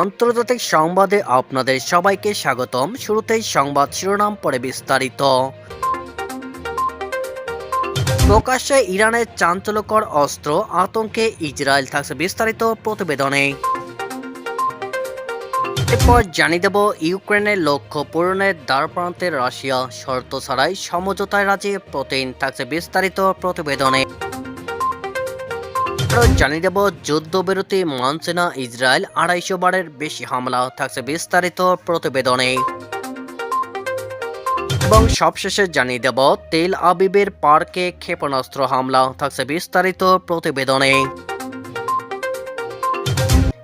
আন্তর্জাতিক সংবাদে আপনাদের সবাইকে স্বাগতম। শুরুতেই সংবাদ শিরোনাম পরে বিস্তারিত। প্রকাশ্যে ইরানের চাঞ্চল্যকর অস্ত্র আতঙ্কে ইসরায়েল থাকছে বিস্তারিত প্রতিবেদনে। এরপর জানিয়ে দেব, ইউক্রেনের লক্ষ্য পূরণের দ্বারপ্রান্তে রাশিয়া শর্ত ছাড়াই সমঝোতায় রাজি প্রতিদিন থাকছে বিস্তারিত প্রতিবেদনে। আরও জানিয়ে দেব যুদ্ধবিরতি মানছে না ইসরায়েল আড়াইশো বারের বেশি হামলা থাকছে বিস্তারিত প্রতিবেদনে। এবং সবশেষে জানিয়ে দেব, তেল আবিবের পার্কে ক্ষেপণাস্ত্র হামলা থাকছে বিস্তারিত প্রতিবেদনে।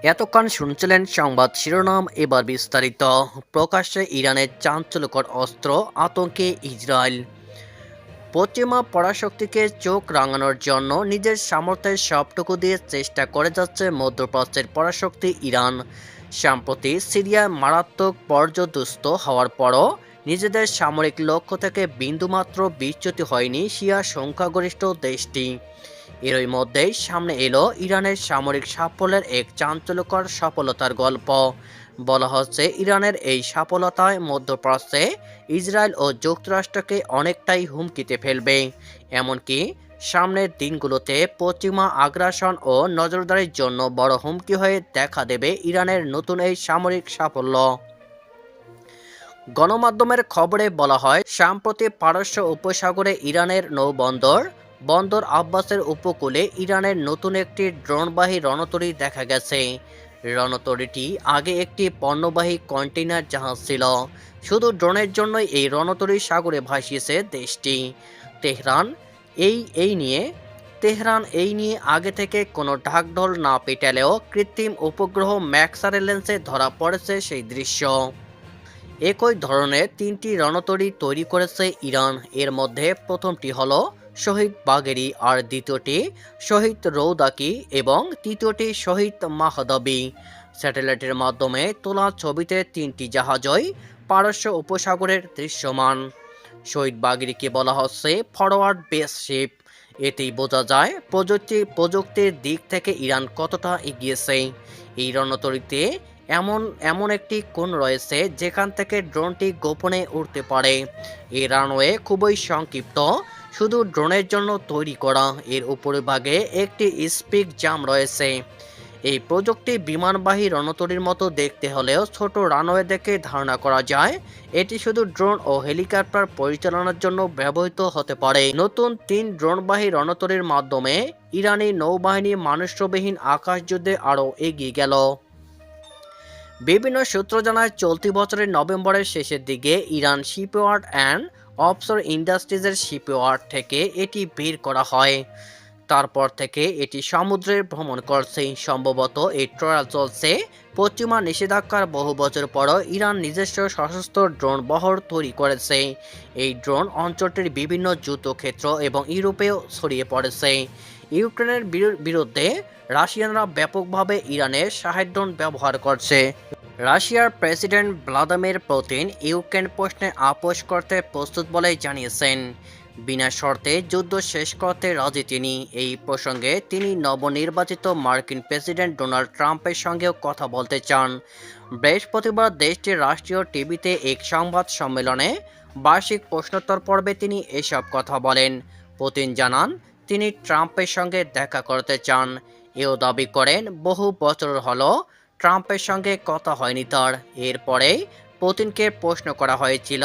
এতক্ষণ শুনছিলেন সংবাদ শিরোনাম, এবার বিস্তারিত। প্রকাশ্যে ইরানের চাঞ্চল্যকর অস্ত্র আতঙ্কে ইসরায়েল। পশ্চিমা পরাশক্তিকে চোখ রাঙানোর জন্য নিজের সামর্থ্যের সবটুকু দিয়ে চেষ্টা করে যাচ্ছে মধ্যপ্রাচ্যের পরাশক্তি ইরান। সম্প্রতি সিরিয়ায় মারাত্মক পর্যদুস্ত হওয়ার পরও নিজেদের সামরিক লক্ষ্য থেকে বিন্দুমাত্র বিচ্যুতি হয়নি শিয়া সংখ্যাগরিষ্ঠ দেশটি। এরই মধ্যেই সামনে এলো ইরানের সামরিক সাফল্যের এক চাঞ্চল্যকর সফলতার গল্প। বলা হচ্ছে, ইরানের এই সফলতায় মধ্যপ্রাচ্যে ইসরায়েল ও যুক্তরাষ্ট্রকে অনেকটাই হুমকিতে ফেলবে। এমনকি সামনের দিনগুলোতে পশ্চিমা আগ্রাসন ও নজরদারির জন্য বড় হুমকি হয়ে দেখা দেবে ইরানের নতুন এই সামরিক সাফল্য। গণমাধ্যমের খবরে বলা হয়, সাম্প্রতি পারস্য উপসাগরে ইরানের নৌবন্দর বন্দর আব্বাসের উপকূলে ইরানের নতুন একটি ড্রোনবাহী রণতরী দেখা গেছে। রণতরীটি আগে একটি পণ্যবাহী কন্টেইনার জাহাজ ছিল। শুধু ড্রোনের জন্যই এই রণতরী সাগরে ভাসিয়েছে দেশটি। তেহরান, এই এই নিয়ে, তেহরান, এই নিয়ে আগে থেকে কোনো ঢাকঢোল না পেটালেও কৃত্রিম উপগ্রহ ম্যাক্সারের লেন্সে ধরা পড়েছে সেই দৃশ্য। একই ধরনের তিনটি রণতরী তৈরি করেছে ইরান। এর মধ্যে প্রথমটি হলো শহীদ বাগেরি আর দ্বিতীয়টি শহীদ রৌদাকি এবং তৃতীয়টি শহীদ মাহদাবি। স্যাটেলাইটের মাধ্যমে তোলা ছবিতে তিনটি জাহাজই পারস্য উপসাগরের দৃশ্যমান। শহীদ বাগেরিকে বলা হচ্ছে ফরওয়ার্ড বেস শিপ। এতেই বোঝা যায় প্রযুক্তি, প্রযুক্তির দিক থেকে ইরান কতটা এগিয়েছে। এই রণতরীতে এমন এমন একটি কোণ রয়েছে যেখান থেকে ড্রোনটি গোপনে উড়তে পারে। এই রানওয়ে খুবই সংক্ষিপ্ত শুধু ড্রোনের জন্য তৈরি করা, এর উপরিভাগে একটি স্পিক জাম রয়েছে। এই প্রযুক্তি বিমানবাহী রণতরীর মতো দেখতে হলেও ছোট রানওয়ে দেখে ধারণা করা যায়, এটি শুধু ড্রোন ও হেলিকপ্টার পরিচালনার জন্য ব্যবহৃত হতে পারে। নতুন তিন ড্রোনবাহী রণতরীর মাধ্যমে ইরানি নৌবাহিনী মানুষবিহীন আকাশযুদ্ধে আরও এগিয়ে গেল। বিভিন্ন সূত্র জানায়, চলতি বছরের নভেম্বরের শেষের দিকে ইরান শিপওয়ার্ড অ্যান্ড অফশোর ইন্ডাস্ট্রিজের শিপওয়ার্ড থেকে এটি বের করা হয়। তারপর থেকে এটি সমুদ্রে ভ্রমণ করছে। সম্ভবত এই ট্রায়াল চলছে পশ্চিমা নিষেধাজ্ঞার বহু বছর পরও ইরান নিজস্ব সশস্ত্র ড্রোন বহর তৈরি করেছে। এই ড্রোন অঞ্চলটির বিভিন্ন যুদ্ধক্ষেত্র এবং ইউরোপেও ছড়িয়ে পড়েছে। ইউক্রেনের বিরু- বিরুদ্ধে রাশিয়ানরা ব্যাপকভাবে ইরানের সাহায্য ব্যবহার করছে। রাশিয়ার প্রেসিডেন্ট ভ্লাদিমির পুতিন ইউক্রেন প্রশ্নে আপোষ করতে প্রস্তুত বলে জানিয়েছেন। বিনা শর্তে যুদ্ধ শেষ করতে রাজি তিনি। এই প্রসঙ্গে তিনি নবনির্বাচিত মার্কিন প্রেসিডেন্ট ডোনাল্ড ট্রাম্পের সঙ্গেও কথা বলতে চান। বৃহস্পতিবার দেশটির রাষ্ট্রীয় টিভিতে এক সংবাদ সম্মেলনে বার্ষিক প্রশ্নোত্তর পর্বে তিনি এসব কথা বলেন। পুতিন জানান, তিনি ট্রাম্পের সঙ্গে দেখা করতে চান। এও দাবি করেন, বহু বছর হলো ট্রাম্পের সঙ্গে কথা হয়নি তার। এরপরেই পুতিনকে প্রশ্ন করা হয়েছিল,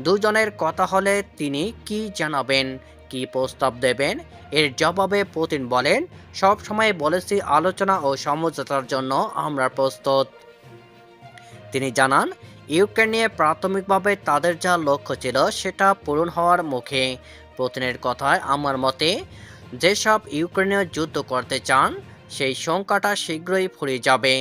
দুজনের কথা হলে তিনি কি জানাবেন, কি প্রস্তাব দেবেন? এর জবাবে পুতিন বলেন, সব সময় বলেছি আলোচনা ও সমঝোতার জন্য আমরা প্রস্তুত। তিনি জানান, ইউক্রেন নিয়ে প্রাথমিকভাবে তাদের যা লক্ষ্য ছিল সেটা পূরণ হওয়ার মুখে। পুতিনের কথায় আমার মতে, যেসব ইউক্রেনীয় যুদ্ধ করতে চান, সেই সংখ্যাটা শীঘ্রই ফুরিয়ে যাবে।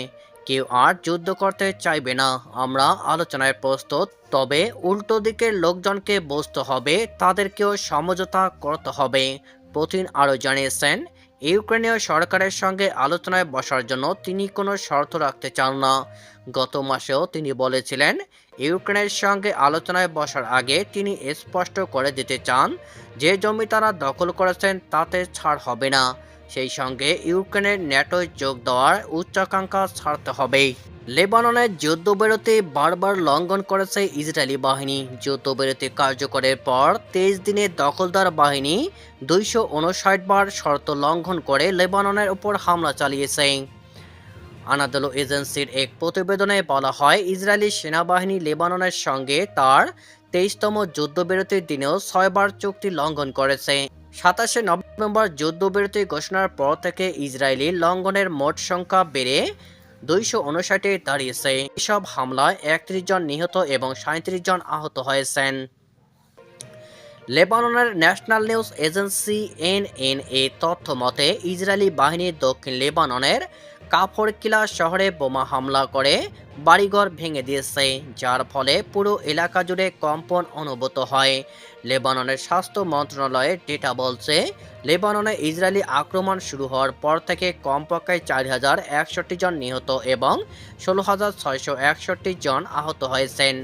কেউ আর যুদ্ধ করতে চাইবে না। আমরা আলোচনায় প্রস্তুত, তবে উল্টো দিকের লোকজনকে বুঝতে হবে, তাদেরকেও সমঝোতা করতে হবে, পুতিন আরও জানিয়েছেন। ইউক্রেনীয় সরকারের সঙ্গে আলোচনায় বসার জন্য তিনি কোনো শর্ত রাখতে চান না। গত মাসেও তিনি বলেছিলেন, ইউক্রেনের সঙ্গে আলোচনায় বসার আগে তিনি স্পষ্ট করে দিতে চান, যে জমি তারা দখল করেছেন তাতে ছাড় হবে না। সেই সঙ্গে ইউক্রেনের ন্যাটোয় যোগ দেওয়ার উচ্চাকাঙ্ক্ষা ছাড়তে হবে। লেবাননের যুদ্ধবিরতি বারবার লঙ্ঘন করেছে ইসরায়েলি বাহিনী। যুদ্ধবিরতি কার্যকরের পর তেইশ দিনে দখলদার বাহিনী দুইশো উনষাট বার শর্ত লঙ্ঘন করে লেবাননের উপর হামলা চালিয়েছে। আনাদোলো এজেন্সির এক প্রতিবেদনে বলা হয়, ইসরায়েলি সেনাবাহিনী লেবাননের সঙ্গে তার তেইশতম যুদ্ধবিরতির দিনেও ছয়বার চুক্তি লঙ্ঘন করেছে। সাতাশে নভেম্বর যুদ্ধবিরতি ঘোষণার পর থেকে ইসরায়েলি লঙ্ঘনের মোট সংখ্যা বেড়ে দুইশো উনষাটে দাঁড়িয়েছে। এসব হামলায় একত্রিশ জন নিহত এবং সাঁত্রিশ জন আহত হয়েছেন। লেবাননের ন্যাশনাল নিউজ এজেন্সি এনএনএ তথ্য মতে, ইসরায়েলি বাহিনী দক্ষিণ লেবাননের কাফরকিলা শহরে বোমা হামলা করে বাড়িঘর ভেঙে দিয়েছে, যার ফলে পুরো এলাকা জুড়ে কম্পন অনুভূত হয়। লেবাননের স্বাস্থ্য মন্ত্রণালয়ের ডেটা বলছে, লেবাননে ইসরায়েলি আক্রমণ শুরু হওয়ার পর থেকে কমপক্ষে চার হাজার একষট্টি জন নিহত এবং ষোলো হাজার ছয়শো একষট্টি জন আহত হয়েছেন।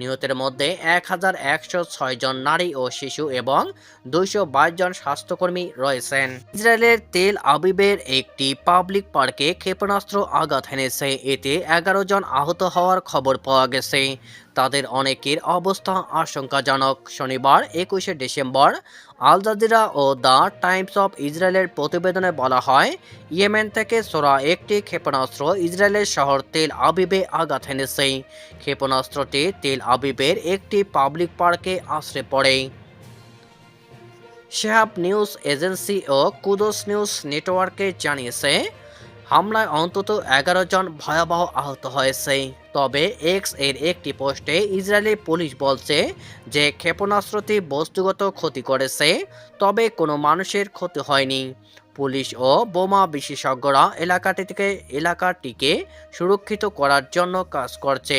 নিহতের মধ্যে এক হাজার একশো ছয় জন নারী ও শিশু এবং দুইশো বাইশ জন স্বাস্থ্যকর্মী রয়েছেন। ইসরায়েলের তেল আবিবের একটি পাবলিক পার্কে ক্ষেপণাস্ত্র আঘাত হেনেছে এতে এগারো জন আহত হওয়ার খবর পাওয়া গেছে। তাদের অনেকের অবস্থা আশঙ্কাজনক। শনিবার একুশে ডিসেম্বর, আল জাজিরা ও দ্য টাইমস অফ ইসরায়েলের প্রতিবেদনে বলা হয়, ইয়েমেন থেকে সোরা একটি ক্ষেপণাস্ত্র ইসরায়েলের শহর তেল আবিবে আঘাত হেনেছে ক্ষেপণাস্ত্রটি তেল আবিবের একটি পাবলিক পার্কে আশ্রে পড়ে। শেহাব নিউজ এজেন্সি ও কুদোস নিউজ নেটওয়ার্কে জানিয়েছে হামলায় অন্তত এগারো জন ভয়াবহ আহত হয়েছে। তবে এক্সের একটি পোস্টে ইসরায়েলি পুলিশ বলছে যে ক্ষেপণাস্ত্রটি বস্তুগত ক্ষতি করেছে, তবে কোনো মানুষের ক্ষতি হয়নি। পুলিশ ও বোমা বিশেষজ্ঞরা এলাকাটি থেকে এলাকাটিকে সুরক্ষিত করার জন্য কাজ করছে।